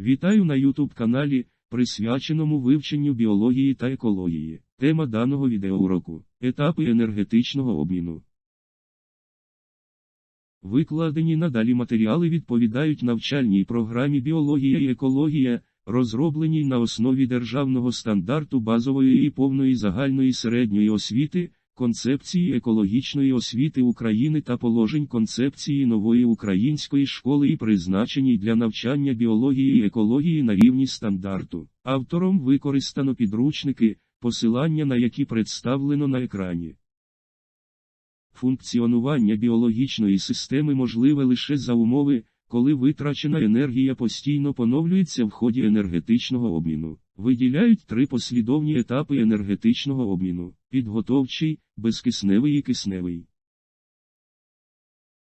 Вітаю на YouTube каналі, присвяченому вивченню біології та екології. Тема даного відеоуроку – етапи енергетичного обміну. Викладені надалі матеріали відповідають навчальній програмі Біологія і екологія, розробленій на основі державного стандарту базової і повної загальної середньої освіти, концепції екологічної освіти України та положень концепції нової української школи і призначеній для навчання біології і екології на рівні стандарту. Автором використано підручники, посилання на які представлено на екрані. Функціонування біологічної системи можливе лише за умови, коли витрачена енергія постійно поновлюється в ході енергетичного обміну. Виділяють три послідовні етапи енергетичного обміну: підготовчий, безкисневий і кисневий.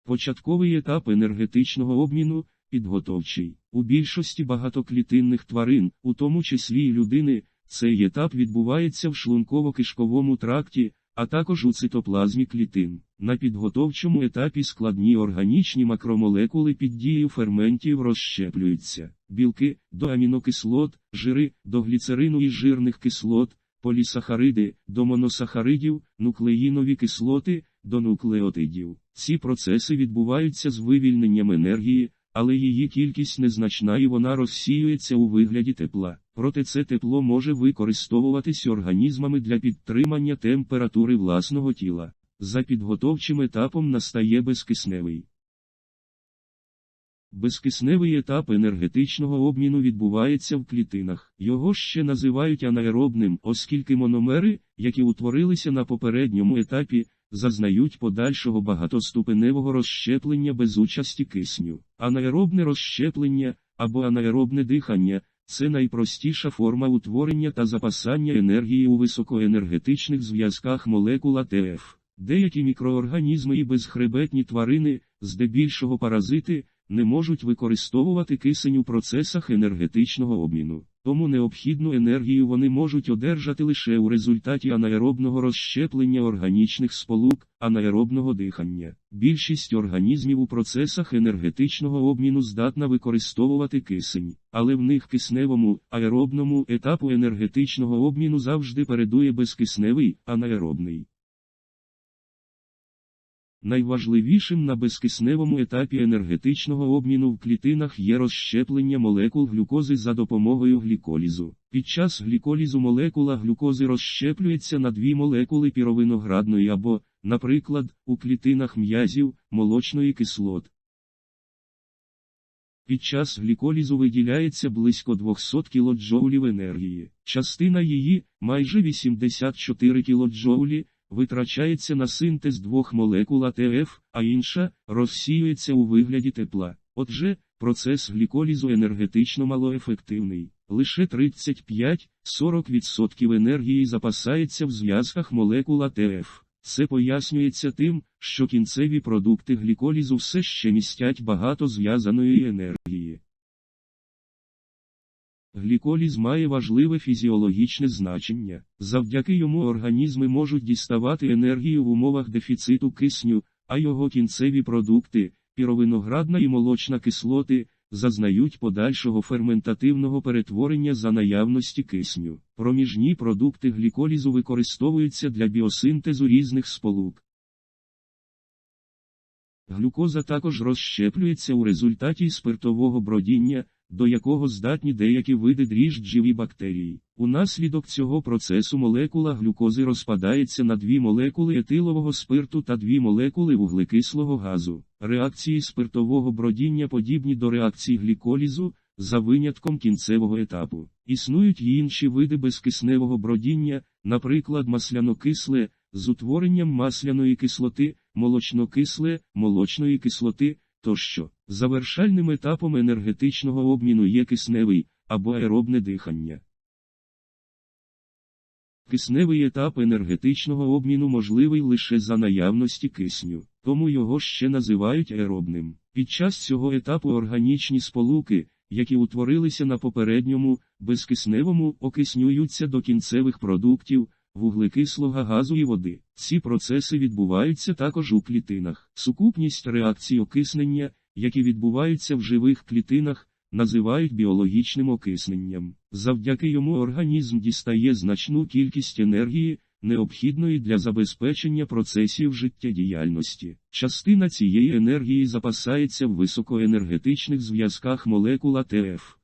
Початковий етап енергетичного обміну підготовчий. У більшості багатоклітинних тварин, у тому числі й людини, цей етап відбувається в шлунково-кишковому тракті, а також у цитоплазмі клітин. На підготовчому етапі складні органічні макромолекули під дією ферментів розщеплюються. Білки до амінокислот, жири до гліцерину і жирних кислот, полісахариди до моносахаридів, нуклеїнові кислоти до нуклеотидів. Ці процеси відбуваються з вивільненням енергії, але її кількість незначна і вона розсіюється у вигляді тепла. Проте це тепло може використовуватись організмами для підтримання температури власного тіла. За підготовчим етапом настає безкисневий. Безкисневий етап енергетичного обміну відбувається в клітинах. Його ще називають анаеробним, оскільки мономери, які утворилися на попередньому етапі, зазнають подальшого багатоступеневого розщеплення без участі кисню. Анаеробне розщеплення або анаеробне дихання це найпростіша форма утворення та запасання енергії у високоенергетичних зв'язках молекул АТФ. Деякі мікроорганізми і безхребетні тварини, здебільшого паразити, не можуть використовувати кисень у процесах енергетичного обміну, тому необхідну енергію вони можуть одержати лише у результаті анаеробного розщеплення органічних сполук, анаеробного дихання. Більшість організмів у процесах енергетичного обміну здатна використовувати кисень, але в них кисневому, аеробному етапу енергетичного обміну завжди передує безкисневий, анаеробний. Найважливішим на безкисневому етапі енергетичного обміну в клітинах є розщеплення молекул глюкози за допомогою гліколізу. Під час гліколізу молекула глюкози розщеплюється на дві молекули піровиноградної або, наприклад, у клітинах м'язів, молочної кислот. Під час гліколізу виділяється близько 200 кДж енергії. Частина її, майже 84 кДж, витрачається на синтез двох молекул АТФ, а інша розсіюється у вигляді тепла. Отже, процес гліколізу енергетично малоефективний. Лише 35-40% енергії запасається в зв'язках молекул АТФ. Це пояснюється тим, що кінцеві продукти гліколізу все ще містять багато зв'язаної енергії. Гліколіз має важливе фізіологічне значення. Завдяки йому організми можуть діставати енергію в умовах дефіциту кисню, а його кінцеві продукти, піровиноградна і молочна кислоти, зазнають подальшого ферментативного перетворення за наявності кисню. Проміжні продукти гліколізу використовуються для біосинтезу різних сполук. Глюкоза також розщеплюється у результаті спиртового бродіння, до якого здатні деякі види дріжджів і бактерій. Унаслідок цього процесу молекула глюкози розпадається на дві молекули етилового спирту та дві молекули вуглекислого газу. Реакції спиртового бродіння подібні до реакцій гліколізу, за винятком кінцевого етапу. Існують й інші види безкисневого бродіння, наприклад, маслянокисле, з утворенням масляної кислоти, молочнокисле, молочної кислоти тощо. Завершальним етапом енергетичного обміну є кисневий або аеробне дихання. Кисневий етап енергетичного обміну можливий лише за наявності кисню, тому його ще називають аеробним. Під час цього етапу органічні сполуки, які утворилися на попередньому, безкисневому, окиснюються до кінцевих продуктів, вуглекислого газу і води. Ці процеси відбуваються також у клітинах. Сукупність реакцій окиснення, які відбуваються в живих клітинах, називають біологічним окисненням. Завдяки йому організм дістає значну кількість енергії, необхідної для забезпечення процесів життєдіяльності. Частина цієї енергії запасається в високоенергетичних зв'язках молекул АТФ.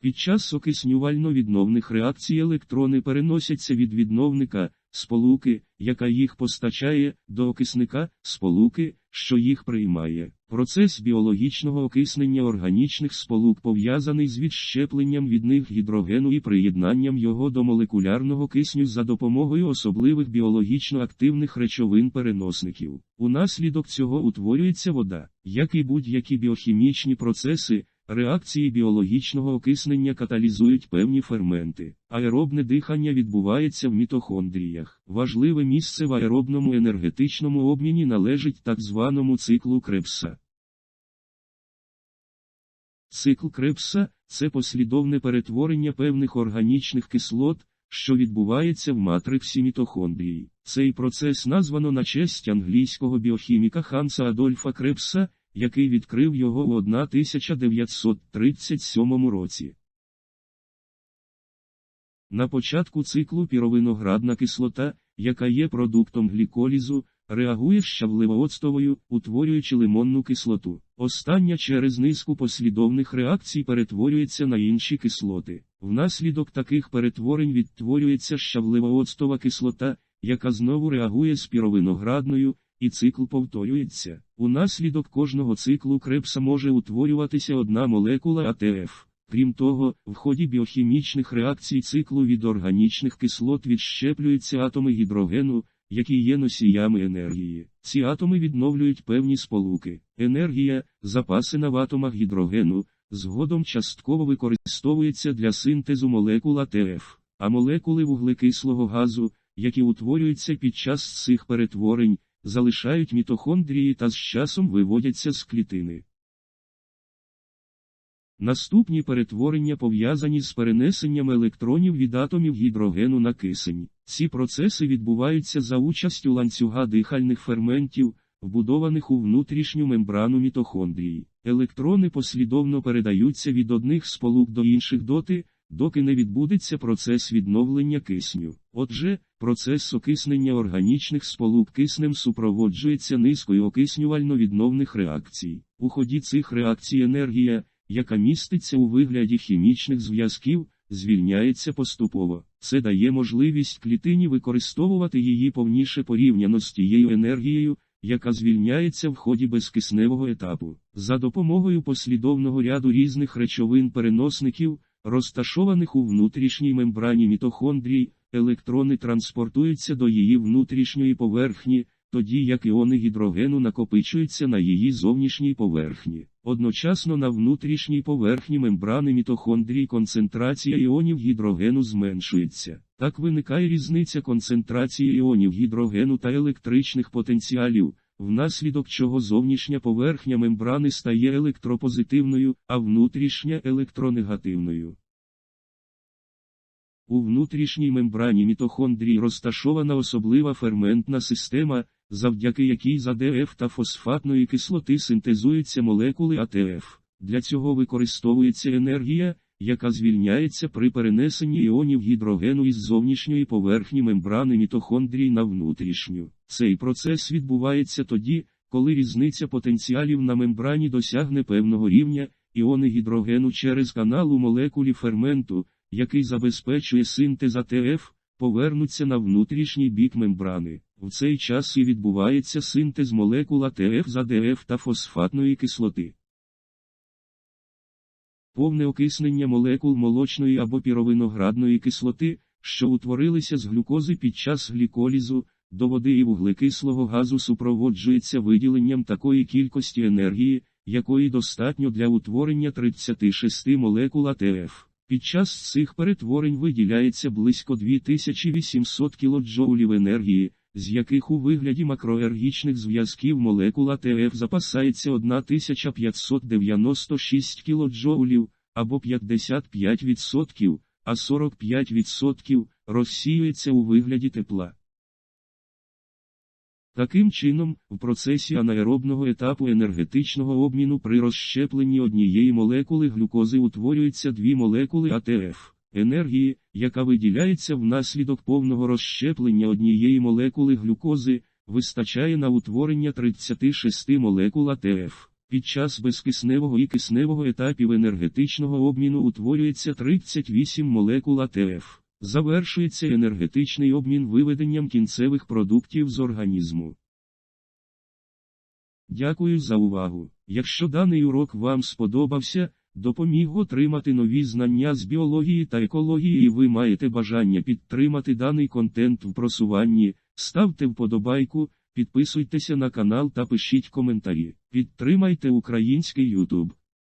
Під час окиснювально-відновних реакцій електрони переносяться від відновника, сполуки, яка їх постачає, до окисника, сполуки, що їх приймає. Процес біологічного окиснення органічних сполук пов'язаний з відщепленням від них гідрогену і приєднанням його до молекулярного кисню за допомогою особливих біологічно активних речовин-переносників. Унаслідок цього утворюється вода, як і будь-які біохімічні процеси. Реакції біологічного окиснення каталізують певні ферменти. Аеробне дихання відбувається в мітохондріях. Важливе місце в аеробному енергетичному обміні належить так званому циклу Крепса. Цикл Крепса це послідовне перетворення певних органічних кислот, що відбувається в матриксі мітохондрії. Цей процес названо на честь англійського біохіміка Ханса Адольфа Крепса який відкрив його у 1937 році. На початку циклу піровиноградна кислота, яка є продуктом гліколізу, реагує з щавливооцтовою, утворюючи лимонну кислоту. Остання через низку послідовних реакцій перетворюється на інші кислоти. Внаслідок таких перетворень відтворюється щавливооцтова кислота, яка знову реагує з піровиноградною, і цикл повторюється. Унаслідок кожного циклу крепса може утворюватися одна молекула АТФ. Крім того, в ході біохімічних реакцій циклу від органічних кислот відщеплюються атоми гідрогену, які є носіями енергії. Ці атоми відновлюють певні сполуки. Енергія, запасена в атомах гідрогену, згодом частково використовується для синтезу молекул АТФ, а молекули вуглекислого газу, які утворюються під час цих перетворень, залишають мітохондрії та з часом виводяться з клітини. Наступні перетворення пов'язані з перенесенням електронів від атомів гідрогену на кисень. Ці процеси відбуваються за участю ланцюга дихальних ферментів, вбудованих у внутрішню мембрану мітохондрії. Електрони послідовно передаються від одних сполук до інших доти, доки не відбудеться процес відновлення кисню. Отже, процес окиснення органічних сполук киснем супроводжується низкою окиснювально-відновних реакцій. У ході цих реакцій енергія, яка міститься у вигляді хімічних зв'язків, звільняється поступово. Це дає можливість клітині використовувати її повніше порівняно з тією енергією, яка звільняється в ході безкисневого етапу. За допомогою послідовного ряду різних речовин-переносників, розташованих у внутрішній мембрані мітохондрій, електрони транспортуються до її внутрішньої поверхні, тоді як іони гідрогену накопичуються на її зовнішній поверхні. Одночасно на внутрішній поверхні мембрани мітохондрій концентрація іонів гідрогену зменшується. Так виникає різниця концентрації іонів гідрогену та електричних потенціалів, внаслідок чого зовнішня поверхня мембрани стає електропозитивною, а внутрішня електронегативною. У внутрішній мембрані мітохондрій розташована особлива ферментна система, завдяки якій з АДФ та фосфатної кислоти синтезуються молекули АТФ. Для цього використовується енергія, яка звільняється при перенесенні іонів гідрогену із зовнішньої поверхні мембрани мітохондрій на внутрішню. Цей процес відбувається тоді, коли різниця потенціалів на мембрані досягне певного рівня, іони гідрогену через канал у молекулі ферменту, який забезпечує синтез АТФ, повернуться на внутрішній бік мембрани. В цей час і відбувається синтез молекул АТФ з АДФ та фосфатної кислоти. Повне окиснення молекул молочної або піровиноградної кислоти, що утворилися з глюкози під час гліколізу, до води і вуглекислого газу супроводжується виділенням такої кількості енергії, якої достатньо для утворення 36 молекул АТФ. Під час цих перетворень виділяється близько 2800 кДж енергії, з яких у вигляді макроергічних зв'язків молекул АТФ запасається 1596 кДж або 55%, а 45% розсіюється у вигляді тепла. Таким чином, в процесі анаеробного етапу енергетичного обміну при розщепленні однієї молекули глюкози утворюються дві молекули АТФ. Енергії, яка виділяється внаслідок повного розщеплення однієї молекули глюкози, вистачає на утворення 36 молекул АТФ. Під час безкисневого і кисневого етапів енергетичного обміну утворюється 38 молекул АТФ. Завершується енергетичний обмін виведенням кінцевих продуктів з організму. Дякую за увагу. Якщо даний урок вам сподобався, допоміг отримати нові знання з біології та екології і ви маєте бажання підтримати даний контент в просуванні, ставте вподобайку, підписуйтеся на канал та пишіть коментарі. Підтримайте український YouTube.